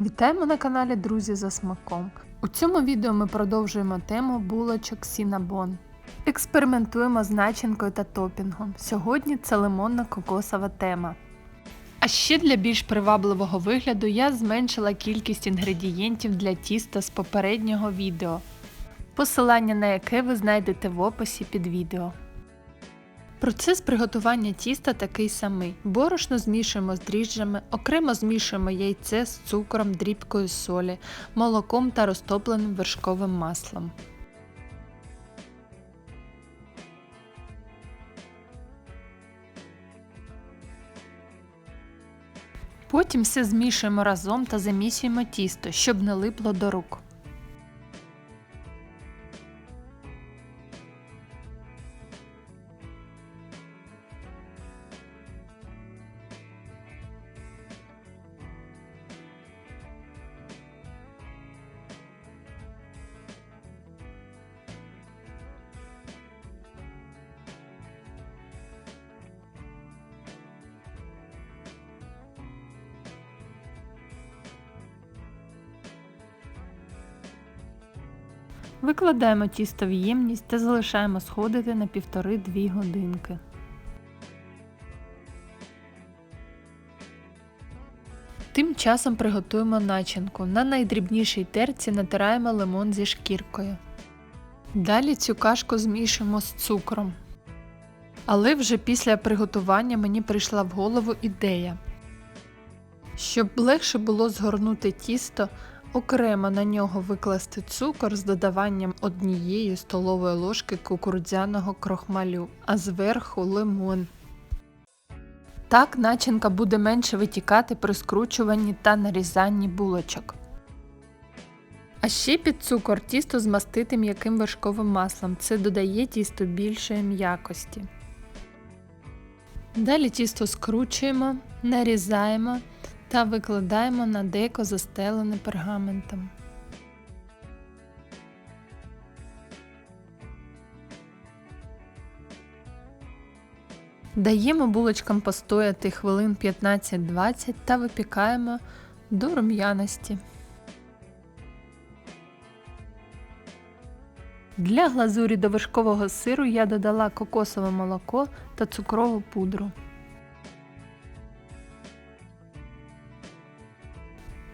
Вітаємо на каналі Друзі за смаком. У цьому відео ми продовжуємо тему булочок Сінабон. Експериментуємо з начинкою та топінгом. Сьогодні це лимонно-кокосова тема. А ще для більш привабливого вигляду я зменшила кількість інгредієнтів для тіста з попереднього відео, посилання на яке ви знайдете в описі під відео. Процес приготування тіста такий самий. Борошно змішуємо з дріжджами, окремо змішуємо яйце з цукром, дрібкою солі, молоком та розтопленим вершковим маслом. Потім все змішуємо разом та замісюємо тісто, щоб не липло до рук. Викладаємо тісто в ємність та залишаємо сходити на 1,5-2 годинки. Тим часом приготуємо начинку. На найдрібнішій терці натираємо лимон зі шкіркою. Далі цю кашку змішуємо з цукром. Але вже після приготування мені прийшла в голову ідея. Щоб легше було згорнути тісто, окремо на нього викласти цукор з додаванням однієї столової ложки кукурудзяного крохмалю, а зверху лимон. Так начинка буде менше витікати при скручуванні та нарізанні булочок. А ще під цукор тісто змастити м'яким вершковим маслом. Це додає тісту більшої м'якості. Далі тісто скручуємо, нарізаємо та викладаємо на деко застелене пергаментом. Даємо булочкам постояти хвилин 15-20 та випікаємо до рум'яності. Для глазурі до вершкового сиру я додала кокосове молоко та цукрову пудру.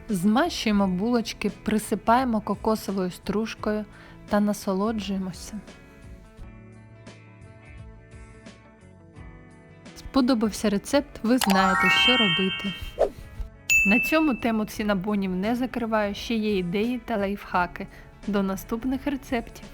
Змащуємо булочки, присипаємо кокосовою стружкою та насолоджуємося. Сподобався рецепт, ви знаєте, що робити. На цьому тему цінабонів не закриваю, ще є ідеї та лайфхаки. До наступних рецептів!